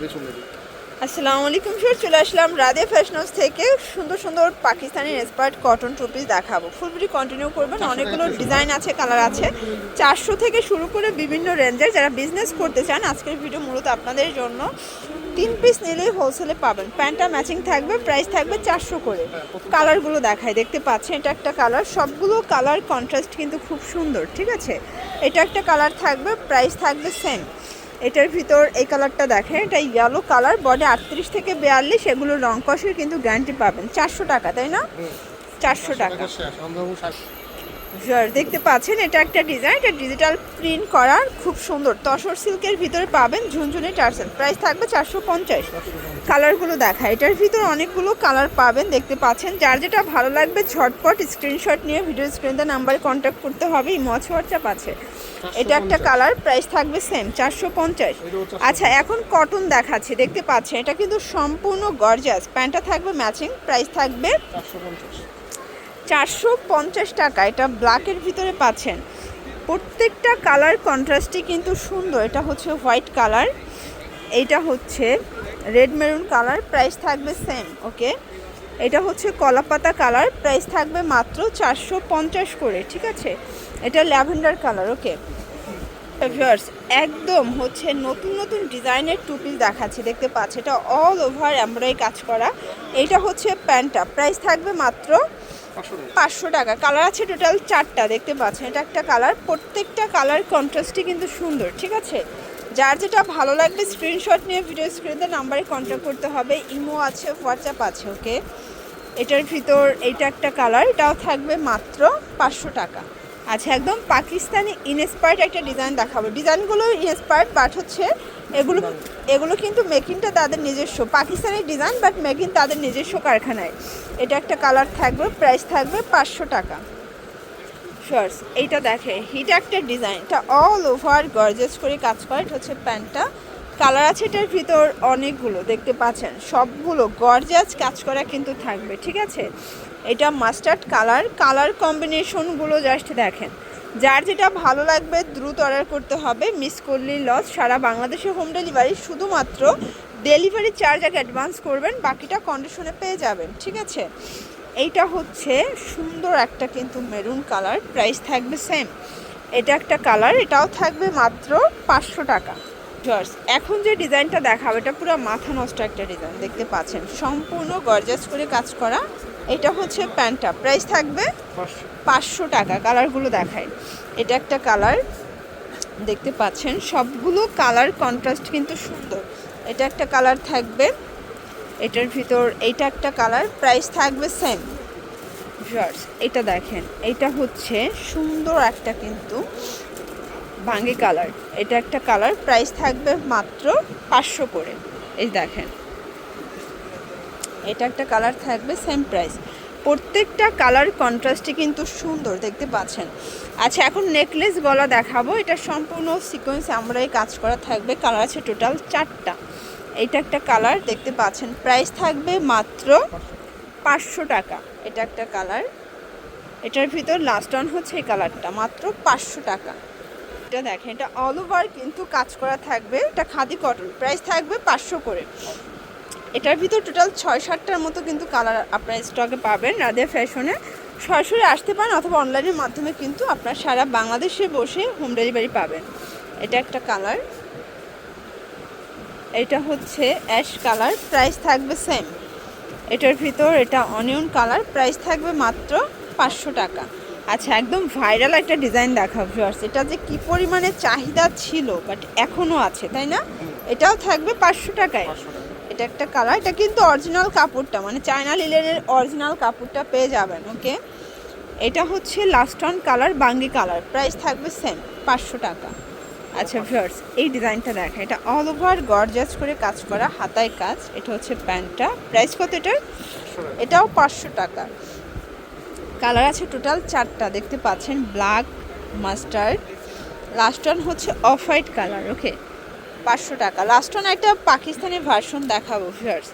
দিই আসসালামু আলাইকুম স্যার চলে আসলাম রাধে ফ্যাশন হাউস থেকে। সুন্দর সুন্দর Pakistani inspired cotton two piece দেখাবো। ফুল ভিডিও কন্টিনিউ করবেন অনেকগুলো ডিজাইন আছে কালার আছে। চারশো থেকে শুরু করে বিভিন্ন রেঞ্জের যারা বিজনেস করতে চান আজকের ভিডিও মূলত আপনাদের জন্য তিন পিস নিলেই হোলসেলে পাবেন। প্যান্টটা ম্যাচিং থাকবে প্রাইস থাকবে চারশো করে। কালারগুলো দেখায় দেখতে পাচ্ছেন এটা একটা কালার সবগুলো কালার কন্ট্রাস্ট কিন্তু খুব সুন্দর ঠিক আছে? এটা একটা কালার থাকবে প্রাইস থাকবে সেম এটার ভিতর এই কালারটা দেখেন এটা ইয়েলো কালার বডি আটত্রিশ থেকে বিয়াল্লিশ এগুলো রং কষের কিন্তু গ্যারান্টি পাবেন। চারশো টাকা তাই না? চারশো টাকা দেখতে পাচ্ছেন এটা একটা ডিজাইন এটা ডিজিটাল প্রিন্ট করার খুব সুন্দর। তসর সিল্কের ভিতরে পাবেন ঝুনঝুনি টার্সেল। প্রাইস থাকবে চারশো পঞ্চাশ। কালারগুলো দেখা। এটার ভিতর অনেকগুলো কালার পাবেন দেখতে পাচ্ছেন। যার যেটা ভালো লাগবে ঝটপট স্ক্রিনশট নিয়ে ভিডিও স্ক্রিনে নাম্বারে কন্ট্যাক্ট করতে হবে। মচ হোয়াটসঅ্যাপ আছে। এটা একটা কালার প্রাইস থাকবে সেম চারশো পঞ্চাশ। আচ্ছা এখন কটন দেখাচ্ছি দেখতে পাচ্ছেন। এটা কিন্তু সম্পূর্ণ গর্জাস প্যান্টটা থাকবে ম্যাচিং প্রাইস থাকবে চারশো পঞ্চাশ। চারশো পঞ্চাশ টাকা, এটা ব্ল্যাকের ভিতরে পাচ্ছেন। প্রত্যেকটা কালার কন্ট্রাস্টই কিন্তু সুন্দর, এটা হচ্ছে হোয়াইট কালার এইটা হচ্ছে রেড মেরুন কালার প্রাইস থাকবে সেম ওকে এটা হচ্ছে কলাপাতা কালার প্রাইস থাকবে মাত্র চারশো পঞ্চাশ করে, ঠিক আছে? এটা ল্যাভেন্ডার কালার ওকে ভিউয়ার্স একদম হচ্ছে নতুন নতুন ডিজাইনের টু পিস দেখাচ্ছি, দেখতে পাচ্ছি? এটা অল ওভার এমব্রয়ডারি কাজ করা। এইটা হচ্ছে প্যান্টটা প্রাইস থাকবে মাত্র পাঁচশো টাকা। কালার আছে টোটাল চারটা, দেখতে পাচ্ছেন। এটা একটা কালার প্রত্যেকটা কালার কন্ট্রাস্টই কিন্তু সুন্দর, ঠিক আছে? যার যেটা ভালো লাগবে স্ক্রিনশট নিয়ে ভিডিও স্ক্রিনে নাম্বারে কন্ট্যাক্ট করতে হবে। ইমো আছে হোয়াটসঅ্যাপ আছে ওকে এটার ভিতর এইটা একটা কালার এটাও থাকবে মাত্র পাঁচশো টাকা। আচ্ছা একদম পাকিস্তানি ইনস্পায়ার্ড একটা ডিজাইন দেখাবো। ডিজাইনগুলো ইনস্পায়ার্ড বাট হচ্ছে এগুলো এগুলো কিন্তু মেকিংটা তাদের নিজস্ব। পাকিস্তানি ডিজাইন বাট মেকিং তাদের নিজস্ব কারখানায়। এটা একটা কালার থাকবে প্রাইস থাকবে পাঁচশো টাকা। শর্টস এইটা দেখে। হিট একটা ডিজাইন এটা অল ওভার গর্জেস করে কাজ করে। এটা হচ্ছে প্যান্টটা। কালার আছে এটার ভিতর অনেকগুলো, দেখতে পাচ্ছেন? সবগুলো গর্জাস কাজ করা কিন্তু থাকবে, ঠিক আছে? এটা মাস্টার্ড কালার কালার কম্বিনেশনগুলো জাস্ট দেখেন। যার যেটা ভালো লাগবে দ্রুত অর্ডার করতে হবে মিস করলেই লস সারা বাংলাদেশে হোম ডেলিভারি শুধুমাত্র ডেলিভারি চার্জ আগে অ্যাডভান্স করবেন, বাকিটা কন্ডিশনে পেয়ে যাবেন, ঠিক আছে? এইটা হচ্ছে সুন্দর একটা কিন্তু মেরুন কালার প্রাইস থাকবে সেম এটা একটা কালার এটাও থাকবে মাত্র পাঁচশো টাকা। জর্জ এখন যে ডিজাইনটা দেখাবো, এটা পুরো মাথা নষ্ট একটা ডিজাইন দেখতে পাচ্ছেন? সম্পূর্ণ গর্জাস করে কাজ করা এটা হচ্ছে প্যান্টটা। প্রাইস থাকবে পাঁচশো। টাকা কালারগুলো দেখায় এটা একটা কালার দেখতে পাচ্ছেন। সবগুলো কালার কন্ট্রাস্ট কিন্তু সুন্দর। এটা একটা কালার থাকবে এটার ভিতর এইটা একটা কালার প্রাইস থাকবে সেম ভিউয়ার্স এটা দেখেন এটা হচ্ছে সুন্দর একটা কিন্তু ভাঙ্গি কালার। এটা একটা কালার প্রাইস থাকবে মাত্র পাঁচশো করে। এই দেখেন এটা একটা কালার থাকবে সেম প্রাইস প্রত্যেকটা কালার কন্ট্রাস্টই কিন্তু সুন্দর, দেখতে পাচ্ছেন? আচ্ছা এখন নেকলেস গলা দেখাবো। এটা সম্পূর্ণ সিকোয়েন্স আমরাই কাজ করা থাকবে। কালার আছে টোটাল চারটা। এটা একটা কালার দেখতে পাচ্ছেন? প্রাইস থাকবে মাত্র পাঁচশো টাকা। এটা একটা কালার এটার ভিতর লাস্ট অন হচ্ছে এই কালারটা মাত্র পাঁচশো টাকা। এটা দেখেন, এটা অল ওভার কিন্তু কাজ করা থাকবে। এটা খাদি কটন প্রাইস থাকবে পাঁচশো করে। এটার ভিতর টোটাল ছয় সাতটার মতো কিন্তু কালার আপনার স্টকে পাবেন রাধিয়া ফ্যাশনে সরাসরি আসতে পারেন অথবা অনলাইনের মাধ্যমে কিন্তু আপনার সারা বাংলাদেশে বসে হোম ডেলিভারি পাবেন। এটা একটা কালার এটা হচ্ছে অ্যাশ কালার প্রাইস থাকবে সেম এটার ভিতর এটা অনিয়ন কালার প্রাইস থাকবে মাত্র পাঁচশো টাকা। আচ্ছা একদম ভাইরাল একটা ডিজাইন দেখা ভিউয়ার্স এটা যে কি পরিমাণে চাহিদা ছিল বাট এখনও আছে, তাই না? এটাও থাকবে পাঁচশো টাকায়। এটা একটা কালার এটা কিন্তু অরিজিনাল কাপড়টা মানে চায়না লিলেনের অরিজিনাল কাপড়টা পেয়ে যাবেন ওকে এটা হচ্ছে লাস্ট অন কালার বাঙ্গি কালার প্রাইস থাকবে সেম পাঁচশো টাকা। আচ্ছা ভিউয়ার্স এই ডিজাইনটা দেখেন, এটা অল ওভার গর্জাস করে কাজ করা, হাতায় কাজ, এটা হচ্ছে প্যান্টটা প্রাইস কত এটার? এটাও পাঁচশো টাকা। কালার আছে টোটাল চারটা, দেখতে পাচ্ছেন ব্ল্যাক মাস্টার্ড লাস্ট ওয়ান হচ্ছে অফ হোয়াইট কালার ওকে পাঁচশো টাকা। লাস্ট ওয়ান একটা পাকিস্তানি ভার্সন দেখাবো ভিউয়ার্স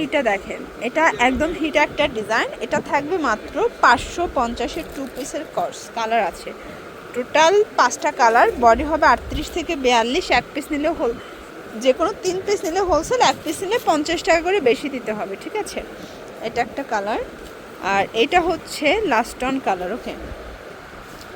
এইটা দেখেন, এটা একদম হিট একটা ডিজাইন এটা থাকবে মাত্র পাঁচশো পঞ্চাশের টু পিসের কর্স কালার আছে। টোটাল পাঁচটা কালার বডি হবে আটত্রিশ থেকে বিয়াল্লিশ, এক পিস নিলে হোল যে কোনো তিন পিস নিলে হোলসেল এক পিস নিলে পঞ্চাশ টাকা করে বেশি দিতে হবে, ঠিক আছে? এটা একটা কালার আর এটা হচ্ছে লাস্ট অন কালার ওকে